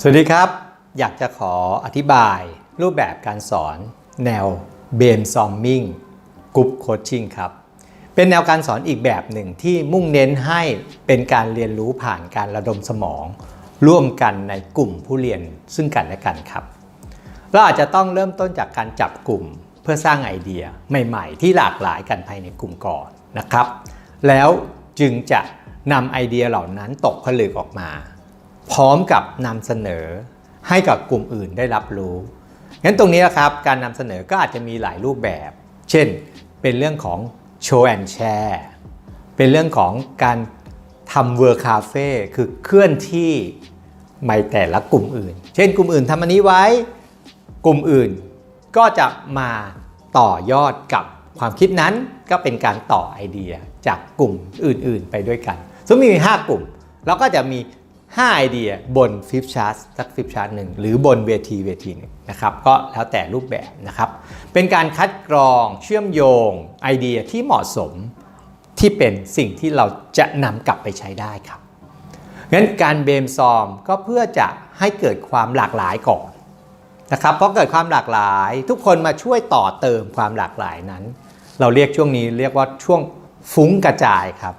สวัสดีครับ อยากจะขออธิบายรูปแบบการสอน แนวเบนซอมมิงกรุ๊ปโคชชิ่งครับ เป็นแนวการสอนอีกแบบหนึ่งที่มุ่งเน้นให้เป็นการเรียนรู้ผ่านการระดมสมอง ร่วมกันในกลุ่มผู้เรียนซึ่งกันและกันครับ เราอาจจะต้องเริ่มต้นจากการจับกลุ่มเพื่อสร้างไอเดียใหม่ ๆ ที่หลากหลายกันภายในกลุ่มก่อนนะครับ แล้วจึงจะนำไอเดียเหล่านั้นตกผลึกออกมา พร้อมกับนำเสนอให้กับกลุ่มอื่นได้รับรู้งั้นตรงนี้นะครับการนำเสนอก็อาจจะมีหลายรูปแบบ เช่น เป็นเรื่องของโชว์แอนแชร์เป็นเรื่องของการทำเวอร์คาเฟ่คือเคลื่อนที่ในแต่ละกลุ่มอื่น เช่น กลุ่มอื่นทำอันนี้ไว้ กลุ่มอื่นก็จะมาต่อยอดกับความคิดนั้นก็เป็นการต่อไอเดียจากกลุ่มอื่น ๆ ไปด้วยกันสมมติมี 5 กลุ่มเราก็จะมี 5 ไอเดียบนฟิปชาร์ตสักฟิปชาร์ตหนึ่งหรือบนเวทีเวทีหนึ่งนะครับก็แล้วแต่รูปแบบนะครับ เป็นการคัดกรองเชื่อมโยงไอเดียที่เหมาะสมที่เป็นสิ่งที่เราจะนำกลับไปใช้ได้ครับงั้นการเบมซอมก็เพื่อจะให้เกิดความหลากหลายก่อนนะครับเพราะเกิดความหลากหลาย ทุกคนมาช่วยต่อเติมความหลากหลายนั้น เราเรียกช่วงนี้เรียกว่าช่วงฟุ้งกระจายครับ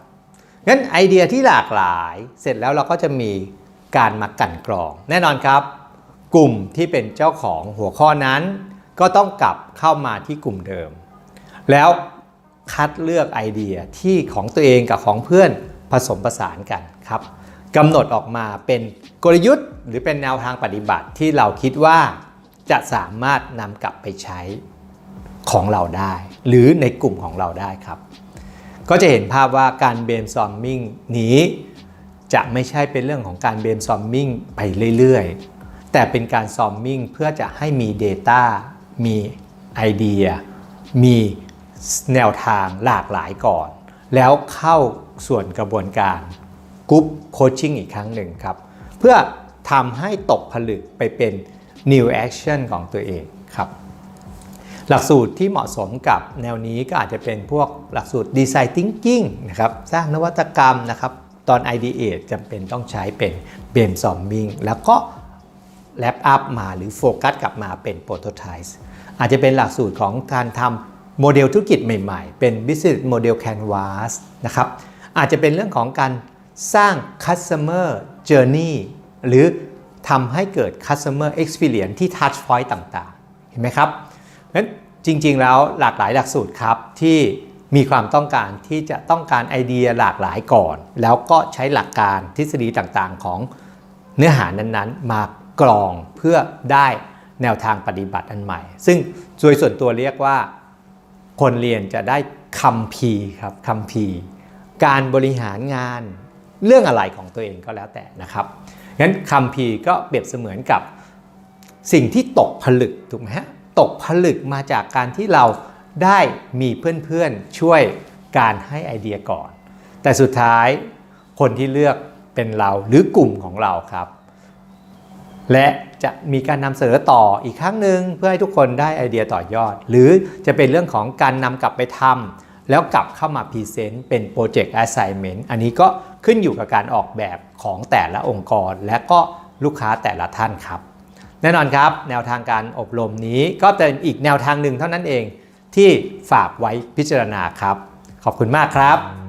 งั้นไอเดียที่หลากหลายเสร็จแล้วเราก็จะมีการมากั่นกรอง แน่นอนครับ กลุ่มที่เป็นเจ้าของหัวข้อนั้น ก็ต้องกลับเข้ามาที่กลุ่มเดิม แล้วคัดเลือกไอเดียที่ของตัวเองกับของเพื่อนผสมผสานกันครับกำหนดออกมาเป็นกลยุทธ์ หรือเป็นแนวทางปฏิบัติที่เราคิดว่าจะสามารถนำกลับไปใช้ของเราได้ หรือในกลุ่มของเราได้ครับ ก็จะเห็นภาพว่าการเบนซอมมิ่งนี้ จะไม่ใช่เป็นเรื่องของการเบนซอมมิ่งไปเรื่อยๆ แต่เป็นการซอมมิ่งเพื่อจะให้มี Data มีไอเดีย มีแนวทางหลากหลายก่อน แล้วเข้าส่วนกระบวนการกรุ๊ปโคชชิ่งอีกครั้งหนึ่งครับ เพื่อทำให้ตกผลึกไปเป็น new action ของตัวเองครับ หลักสูตรที่เหมาะสมกับแนวนี้ก็อาจจะเป็นพวกหลักสูตร design thinking นะครับสร้างนวัตกรรมนะครับ ตอน ideate จำเป็นต้องใช้เป็น brainstorming แล้วก็ wrap up มาหรือโฟกัสกลับมาเป็น prototype อาจจะเป็นหลักสูตรของการทำโมเดลธุรกิจใหม่ๆ เป็น business model canvas นะครับอาจจะเป็นเรื่องของการสร้าง customer journey หรือทำให้เกิด customer experience ที่ touch point ต่างๆ เห็นไหมครับ นั้นจริงๆแล้วหลากหลายหลักสูตรครับที่มีความต้องการที่จะต้องการไอเดียหลากหลายก่อน แล้วก็ใช้หลักการทฤษฎีต่างๆ ของเนื้อหานั้นๆ มากรองเพื่อได้แนวทางปฏิบัติอันใหม่ ซึ่งโดยส่วนตัวเรียกว่า คนเรียนจะได้คำพีครับคำพีการบริหารงานเรื่องอะไรของตัวเองก็แล้วแต่นะครับงั้นคำพีก็เปรียบเสมือนกับสิ่งที่ตกผลึกถูกไหมฮะ ตกผลึกมาจากการที่เราได้มีเพื่อนๆช่วยการให้ไอเดียก่อน แต่สุดท้ายคนที่เลือกเป็นเราหรือกลุ่มของเราครับ และจะมีการนำเสนอต่ออีกครั้งหนึ่งเพื่อให้ทุกคนได้ไอเดียต่อยอด หรือจะเป็นเรื่องของการนำกลับไปทำแล้วกลับเข้ามาพรีเซนต์เป็นโปรเจกต์แอสไซเมนต์อันนี้ก็ขึ้นอยู่กับการออกแบบของแต่ละองค์กร และก็ลูกค้าแต่ละท่านครับ แน่นอนครับ แนวทางการอบรมนี้ก็เป็นอีกแนวทางหนึ่งเท่านั้นเองที่ฝากไว้พิจารณาครับ ขอบคุณมากครับ